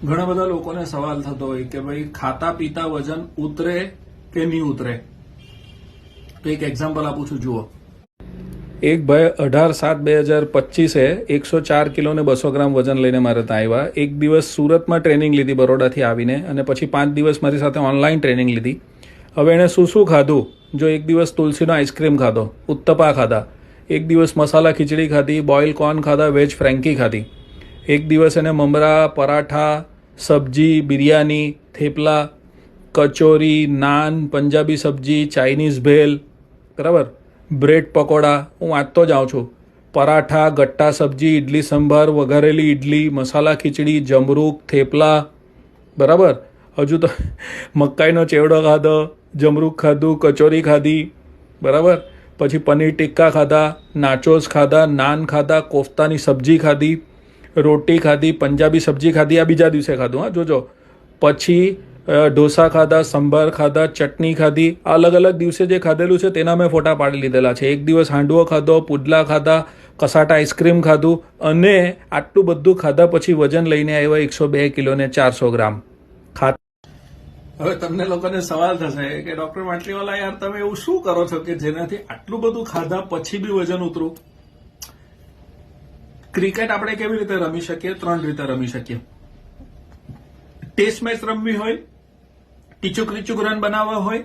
ઘણા બધા લોકોને સવાલ થતો હોય કે ભાઈ, ખાતા પીતા વજન ઉતરે કે નહીં ઉતરે? તો એક એક્ઝામ્પલ આપું છું, જુઓ. એક ભાઈ અઢાર સાત બે હજાર પચીસે એકસો ચાર કિલો ને બસો ગ્રામ વજન લઈને મારે ત્યાં આવ્યા. એક દિવસ સુરતમાં ટ્રેનિંગ લીધી બરોડાથી આવીને અને પછી પાંચ દિવસ મારી સાથે ઓનલાઈન ટ્રેનિંગ લીધી. હવે એણે શું શું ખાધું? જો એક દિવસ તુલસીનો આઈસ્ક્રીમ ખાધો, ઉત્તપા ખાધા. એક દિવસ મસાલા ખીચડી ખાધી બોઇલ કોર્ન ખાધા વેજ ફ્રેન્કી ખાધી. એક દિવસ એને મમરા, પરાઠા, સબ્જી, બિરયાની, થેપલા, કચોરી, નાન, પંજાબી સબ્જી, ચાઇનીઝ ભેલ, બરાબર? બ્રેડ પકોડા, હું વાંચતો જાઉં છું. પરાઠા, ગટ્ટા સબ્જી ઇડલી સંભાર, વઘારેલી ઇડલી મસાલા ખીચડી, જમરૂક, થેપલા, બરાબર? હજુ તો મકાઈનો ચેવડો ખાધો, જમરૂક ખાધું, કચોરી ખાધી, બરાબર? પછી પનીર ટિક્કા ખાધા નાચોસ ખાધા, નાન ખાધા, કોફતાની સબ્જી ખાધી રોટી ખાધી, પંજાબી સબ્જી ખાધી, આ બીજા દિવસે ખાધું, હા, જોજો. પછી ઢોસા ખાધા, સંભાર ખાધા, ચટણી ખાધી, અલગ અલગ દિવસે જે ખાધેલું છે તેના મેં ફોટા પાડી લીધેલા છે. એક દિવસ હાંડવો ખાધો પુડલા ખાધા, કસાટા આઈસ્ક્રીમ ખાધું અને આટલું બધું ખાધા પછી વજન લઈને આવ્યા એકસો બે કિલો ને ચારસો ગ્રામ. હવે તમને લોકોને સવાલ થશે કે ડોક્ટર માટલીવાલા, યાર તમે એવું શું કરો છો કે જેનાથી આટલું બધું ખાધા પછી બી વજન ઉતરું? ક્રિકેટ આપણે કેવી રીતે રમી શકીએ? ત્રણ રીતે રમી શકીએ. ટેસ્ટ મેચ રમવી હોય ટીચુક રીચુક રન બનાવવા હોય,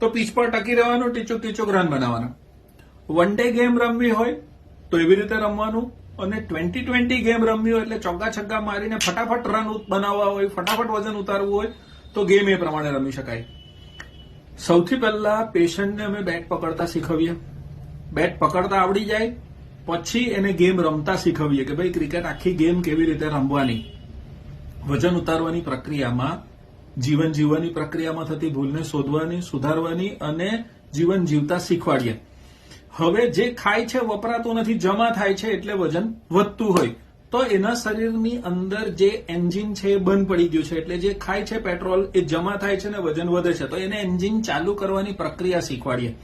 તો પીચ પર ટકી રહેવાનું ટીચુક ટીચુક રન બનાવવાના. વન ડે ગેમ રમવી હોય, તો એવી રીતે રમવાનું. અને ટ્વેન્ટી ટ્વેન્ટી ગેમ રમવી હોય એટલે ચોગ્ગા છગ્ગા મારીને ફટાફટ રન બનાવવા હોય, ફટાફટ વજન ઉતારવું હોય, તો ગેમ એ પ્રમાણે રમી શકાય. સૌથી પહેલા પેશન્ટને અમે બેટ પકડતા શીખવીએ. બેટ પકડતા આવડી જાય પછી એને ગેમ રમતા શીખવીએ કે ભાઈ ક્રિકેટ આખી ગેમ કેવી રીતે રમવાની? વજન ઉતારવાની પ્રક્રિયામાં, જીવન જીવવાની પ્રક્રિયામાં થતી ભૂલને શોધવાની, સુધારવાની અને જીવન જીવતા શીખવાડીએ. હવે જે ખાય છે વપરાતું નથી, જમા થાય છે એટલે વજન વધતું હોય. તો એના શરીરની અંદર જે એન્જિન છે એ બંધ પડી ગયું છે. એટલે જે ખાય છે પેટ્રોલ એ જમા થાય છે ને વજન વધે છે. તો એને એન્જિન ચાલુ કરવાની પ્રક્રિયા શીખવાડીએ.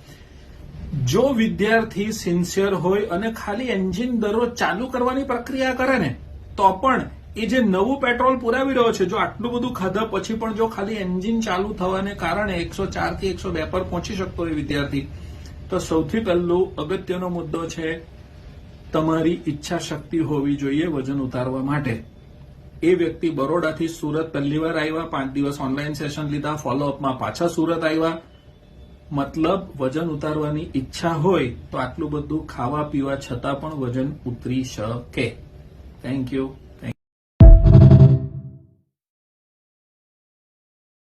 જો વિદ્યાર્થી સિન્સિયર હોય અને ખાલી એન્જિન દરરોજ ચાલુ કરવાની પ્રક્રિયા કરે ને, તો પણ એ જે નવું પેટ્રોલ પુરાવી રહ્યો છે, જો આટલું બધું ખાધા પછી પણ જો ખાલી એન્જિન ચાલુ થવાને કારણે એકસો ચારથી એકસો બે પર પહોંચી શકતો હોય વિદ્યાર્થી, તો સૌથી પહેલું અગત્યનો મુદ્દો છે તમારી ઈચ્છા શક્તિ હોવી જોઈએ વજન ઉતારવા માટે. એ વ્યક્તિ બરોડાથી સુરત પહેલીવાર આવ્યા, પાંચ દિવસ ઓનલાઈન સેશન લીધા ફોલોઅપમાં પાછા સુરત આવ્યા મતલબ વજન ઉતારવાની ઈચ્છા હોય તો આટલું બધું ખાવા પીવા છતાં પણ વજન ઉતરી શકે. Thank you